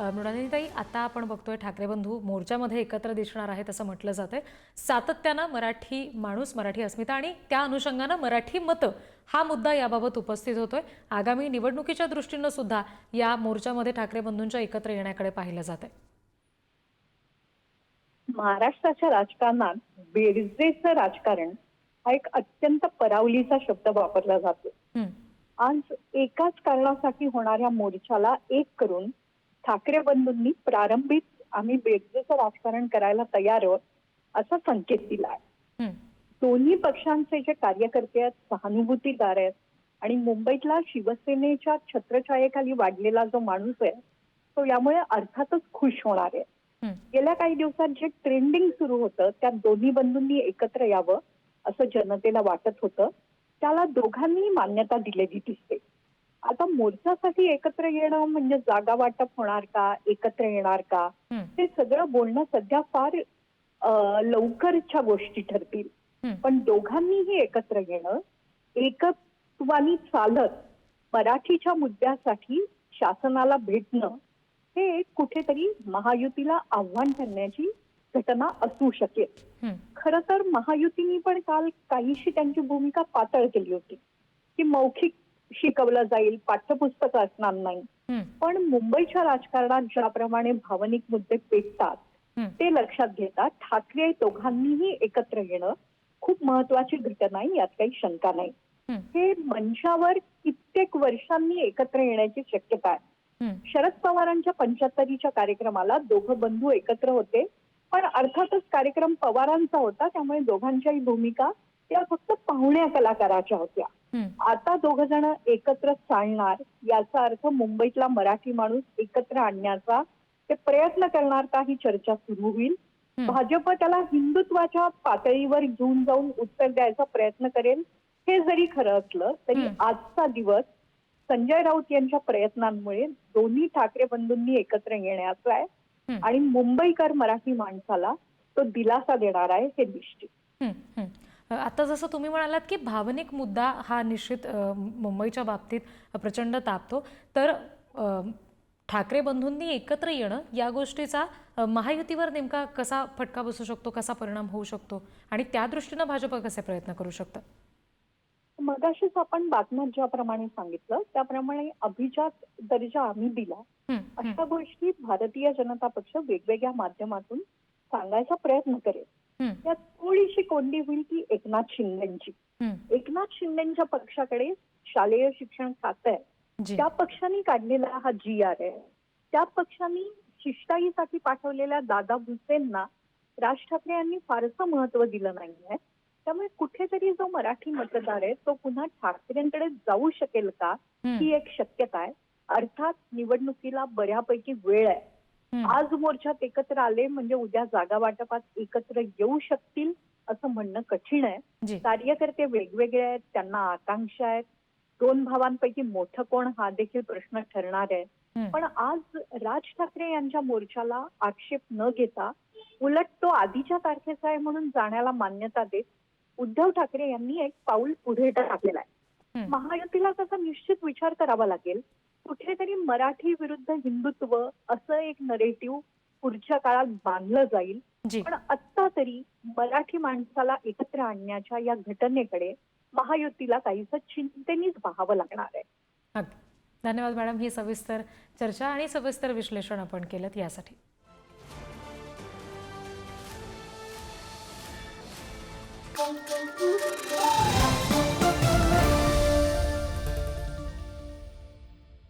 मृणालिनीताई आता आपण बघतोय ठाकरे बंधू मोर्चामध्ये एकत्र दिसणार आहेत असं म्हटलं जातंय. सातत्यानं मराठी माणूस मराठी अस्मिता आणि त्या अनुषंगानं मराठी मतं हा मुद्दा याबाबत उपस्थित होतोय. आगामी निवडणुकीच्या दृष्टीनं सुद्धा या मोर्चामध्ये ठाकरे बंधूंच्या एकत्र येण्याकडे पाहिलं जात आहे महाराष्ट्राच्या राजकारणात बेरजेचं राजकारण हा एक अत्यंत परावलीचा शब्द वापरला जातो आज एकाच कारणासाठी होणाऱ्या मोर्चाला एक करून ठाकरे बंधूंनी प्रारंभीच आम्ही बेरजेचं राजकारण करायला तयार आहोत असा संकेत दिला आहे. दोन्ही पक्षांचे जे कार्यकर्ते आहेत सहानुभूतीदार आहेत आणि मुंबईतला शिवसेनेच्या छत्रछायेखाली वाढलेला जो माणूस आहे तो यामुळे अर्थातच खुश होणार आहे. गेल्या काही दिवसात जे ट्रेंडिंग सुरू होतं त्यात दोन्ही बंधूंनी एकत्र यावं असं जनतेला वाटत होतं. त्याला दोघांनी मान्यता दिलेली दिसते. आता मोर्चासाठी एकत्र येणं म्हणजे जागा वाटप होणार का? एकत्र येणार का? हे सगळं बोलणं सध्या फार लवकरच्या गोष्टी ठरतील. पण दोघांनीही एकत्र येणं एकत्वानी चालत मराठीच्या मुद्द्यासाठी शासनाला भेटणं हे कुठेतरी महायुतीला आव्हान करण्याची घटना असू शकेल. खर तर महायुतीने पण काल काहीशी त्यांची भूमिका पातळ केली होती. की मौखिक शिकवलं जाईल पाठ्यपुस्तक असणार नाही. पण मुंबईच्या राजकारणात ज्याप्रमाणे भावनिक मुद्दे पेटतात ते लक्षात घेता ठाकरे दोघांनीही एकत्र येणं खूप महत्वाची घटना आहे यात काही शंका नाही. हे मंचावर कित्येक वर्षांनी एकत्र येण्याची शक्यता आहे. शरद पवारांच्या पंच्याहत्तरीच्या कार्यक्रमाला दोघं बंधू एकत्र होते पण अर्थातच कार्यक्रम पवारांचा होता त्यामुळे दोघांच्याही भूमिका त्या फक्त पाहुण्या कलाकाराच्या होत्या. आता दोघ जण एकत्र चालणार याचा अर्थ मुंबईतला मराठी माणूस एकत्र आणण्याचा ते प्रयत्न करणार का ही चर्चा सुरू होईल? भाजप त्याला हिंदुत्वाच्या पातळीवर घेऊन जाऊन उत्तर द्यायचा प्रयत्न करेल हे जरी खरं असलं तरी आजचा दिवस संजय राऊत यांच्या प्रयत्नांमुळे दोन्ही ठाकरे बंधूंनी एकत्र येण्याचा आहे आणि मुंबईकर मराठी माणसाला तो दिलासा देणार आहे हे निश्चित. आता जसं तुम्ही म्हणालात की भावनिक मुद्दा हा निश्चित मुंबईच्या बाबतीत प्रचंड तापतो. तर ठाकरे बंधूंनी एकत्र येणं या गोष्टीचा महायुतीवर नेमका कसा फटका बसू शकतो कसा परिणाम होऊ शकतो आणि त्या दृष्टीनं भाजप कसे प्रयत्न करू शकतं? मगाशीच आपण बातम्यात ज्याप्रमाणे सांगितलं त्याप्रमाणे अभिजात दर्जा आम्ही दिला. अशा गोष्टी भारतीय जनता पक्ष वेगवेगळ्या माध्यमातून सांगायचा प्रयत्न करेल. त्यात थोडीशी कोंडी होईल ती एकनाथ शिंदेची. एकनाथ शिंदेच्या पक्षाकडे शालेय शिक्षण खातं आहे. त्या पक्षाने काढलेला हा जी आर आहे. त्या पक्षाने शिष्टाईसाठी पाठवलेल्या दादा भुसेंना राज ठाकरे यांनी फारसं महत्त्व दिलं नाहीये. त्यामुळे कुठेतरी जो मराठी मतदार आहे तो पुन्हा ठाकरेंकडे जाऊ शकेल का? हं, एक शक्यता आहे. अर्थात निवडणुकीला बऱ्यापैकी वेळ आहे. आज मोर्चात एकत्र आले म्हणजे उद्या जागा वाटपात एकत्र येऊ शकतील असं म्हणणं कठीण आहे. कार्यकर्ते वेगवेगळे आहेत त्यांना आकांक्षा आहेत. दोन भावांपैकी मोठं कोण हा देखील प्रश्न ठरणार आहे. पण आज राज ठाकरे यांच्या मोर्चाला आक्षेप न घेता उलट तो आधीच्या तारखेचा आहे म्हणून जाण्याला मान्यता देत उद्धव ठाकरे यांनी एक पाऊल पुढे टाकलेला आहे. महायुतीला त्याचा निश्चित विचार करावा लागेल. कुठेतरी मराठी विरुद्ध हिंदुत्व असं एक नरेटिव्ह पुढच्या काळात बांधलं जाईल. पण आत्ता तरी मराठी माणसाला एकत्र आणण्याच्या या घटनेकडे महायुतीला काहीसं चिंतेनीच पाहावं लागणार आहे. धन्यवाद मॅडम. ही सविस्तर चर्चा आणि सविस्तर विश्लेषण आपण केलं यासाठी.